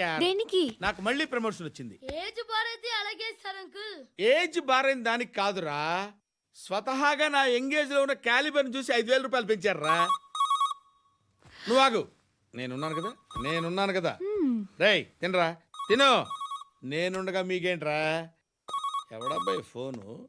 దేనికి? నాకు మళ్ళీ ప్రమోషన్ వచ్చింది. ఏజ్ బారైతే అలాగే సార్ అంకుల్. ఏజ్ బారైన దానికి కాదురా. స్వతహాగా నా ఎంగేజ్లో ఉన్న క్యాలిబర్ చూసి ఐదు వేల రూపాయలు పెంచారా నువ్వు ఆగు. నేనున్నాను కదా? నేనున్నాను కదా? రేయ్ తినరా? తిను. నేనుండగా మీకేంట్రా? ఎవడబ్బాయి ఫోను?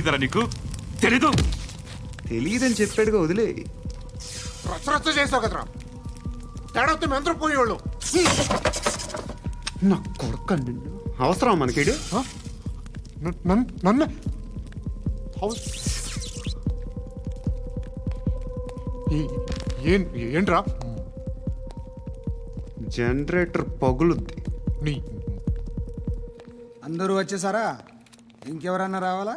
తెలీదరా నీకు తెలీదు. తెలియదని చెప్పాడుగా వదిలే. రచ్చ రచ్చ చేసావు కదరా. తేడా మెంతరం పోయేవాళ్ళు. నా కొడుకు నిన్ను. అవసరం మనకిడు? నన్ను ఏంట్రా? జనరేటర్ పగులుద్ది. నీ అందరూ వచ్చేసారా? ఇంకెవరన్నా రావాలా?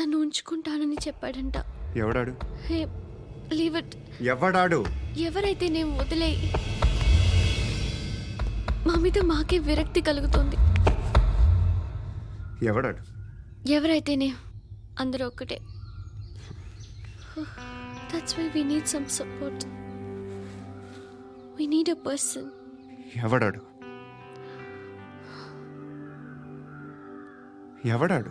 నన్ను ఉంచుకుంటానని చెప్పాడంట. ఎవడాడు? Hey leave it. ఎవడాడు? ఎవరైతే నేను వదిలే మా మీద మాకే విరక్తి కలుగుతుంది. ఎవడాడు? ఎవరైతేనే అందరూ ఒక్కటే. That's why we need some support we need a person ఎవడాడు? ఎవడాడు?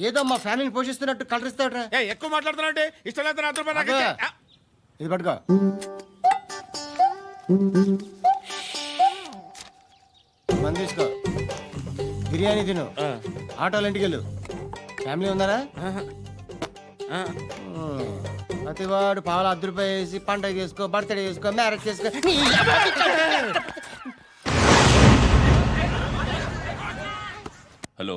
ఏదో మా ఫ్యామిలీని పోషిస్తున్నట్టు కలరిస్తావుట్రా ఏయ్, ఎక్కువ మాట్లాడుతున్నావు అంటే ఇష్టం లేదు రూపాయలు నాకు. ఇచ్చే. ఆ, ఇది పట్టుకో. మంది తీసుకో. బిర్యానీ తిను. ఆటోలు ఇంటికి వెళ్ళు. ఫ్యామిలీ ఉన్నారా? ఆ. ప్రతివాడు పావులు అర్ధ రూపాయి వేసి పండగ చేసుకో బర్త్డే చేసుకో మ్యారేజ్ చేసుకో. హలో.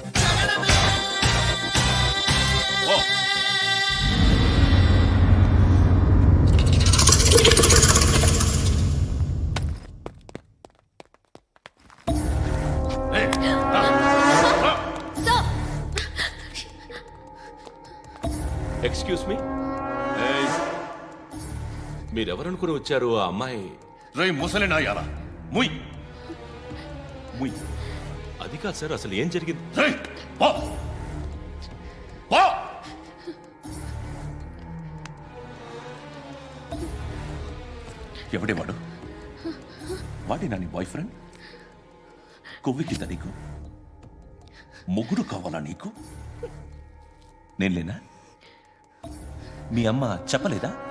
మీరెవరనుకుని వచ్చారు ఆ అమ్మాయి? రే ముసలి నాయాలా ముయ్. ముయ్. అది కాదు సార్ అసలు ఏం జరిగింది? రే పో. పో. ఎవడే వాడు? వాడేనా నీ బాయ్ ఫ్రెండ్ కొవ్వికింద నీకు? ముగ్గురు కావాలా నీకు? నేను లేనా? మీ అమ్మ చెప్పలేదా?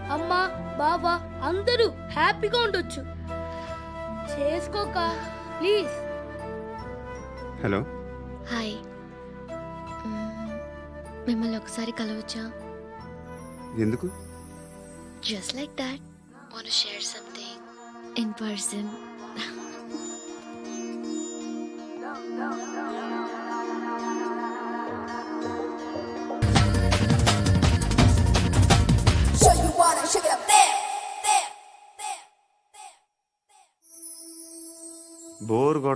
అమ్మ బావ అందరూ హ్యాపీగా ఉండొచ్చు. చేసుకోక ప్లీజ్. హలో. హాయ్. మ్మ్, మిమ్మల్ని ఒకసారి కలవచ్చా? ఎందుకు? Just like that want share something in person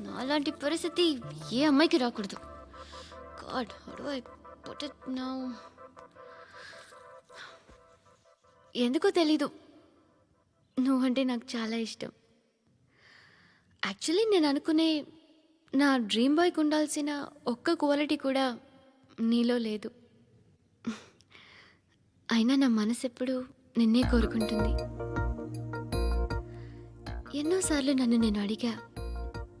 నాలాంటి పరిస్థితి ఏ అమ్మాయికి రాకూడదు. God how I put it now ఎందుకో తెలీదు. నువ్వంటే నాకు చాలా ఇష్టం. యాక్చువల్లీ నేను అనుకునే నా డ్రీమ్ బాయ్కి ఉండాల్సిన ఒక్క క్వాలిటీ కూడా నీలో లేదు. అయినా నా మనసు ఎప్పుడు నిన్నే కోరుకుంటుంది. ఎన్నోసార్లు నన్ను నేను అడిగా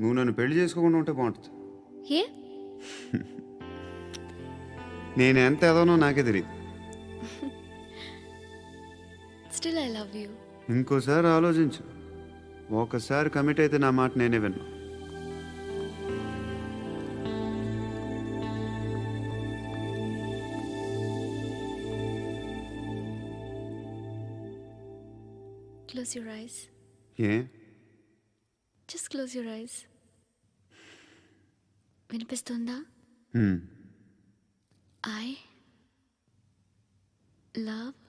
నువ్వు నన్ను పెళ్ళి చేసుకోకుండా ఉంటే బాగుంటుంది. ఏ? నేను ఎంత ఎదవనో నాకే తెలియదు స్టిల్ ఐ లవ్ యూ ఇంకోసారి ఆలోచించు. ఒకసారి కమిట్ అయితే నా మాట నేనే విన్నా. Close your eyes A? Just close your eyes వినిపిస్తుందా. ఐ లవ్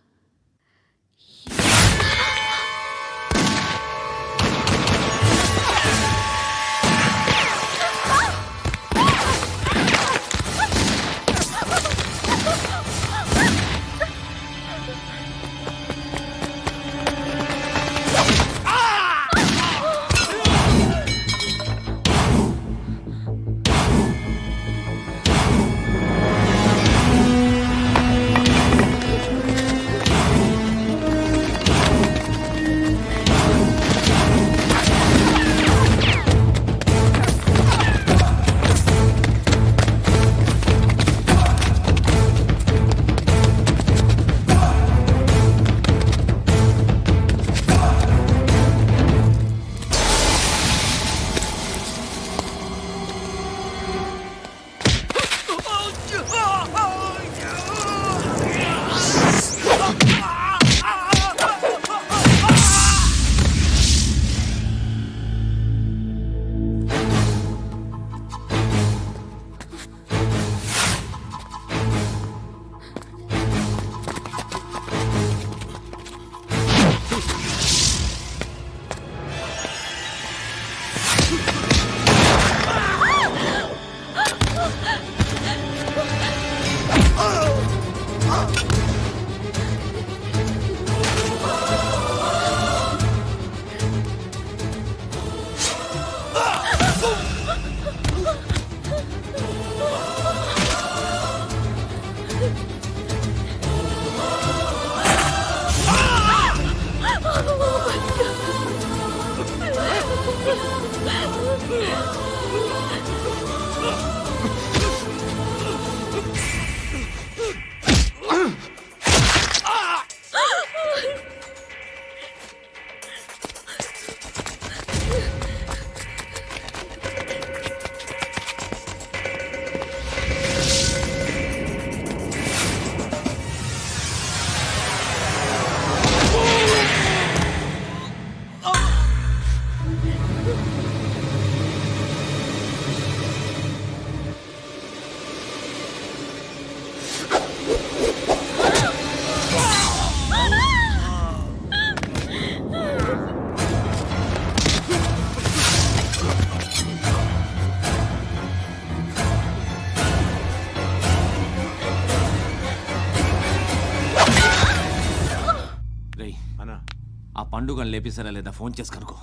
రేయ్ ఆ లేపిస్తారా లేదా ఫోన్ చేసి కనుకో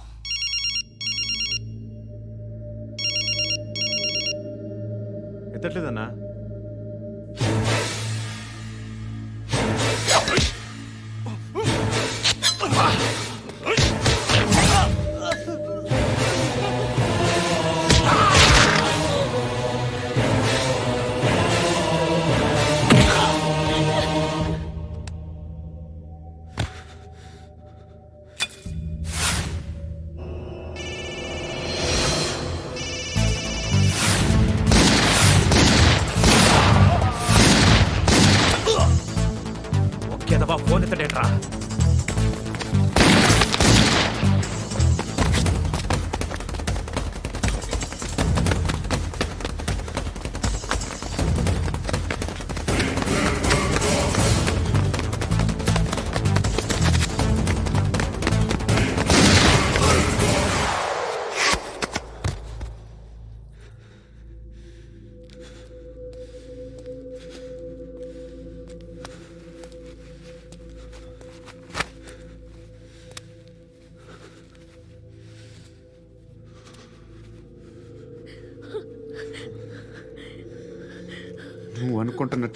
ఎత్తట్లేదన్నా? దబా ఫోన్ ఎత్తడేట్రా నువ్వు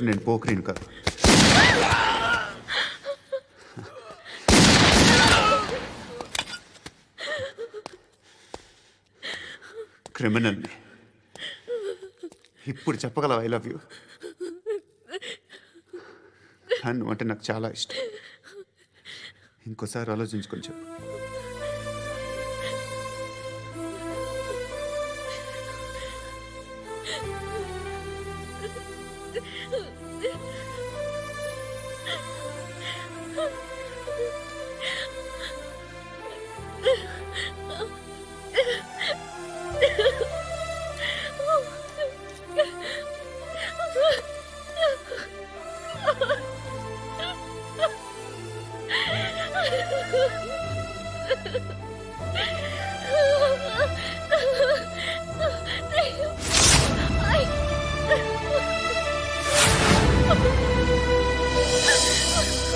అనుకుంటున్నట్టు నేను పోకరీని కాదు. క్రిమినల్ని. ఇప్పుడు చెప్పగలవు ఐ లవ్ యూ నువ్వు అంటే నాకు చాలా ఇష్టం. ఇంకోసారి ఆలోచించుకొని చెప్పు.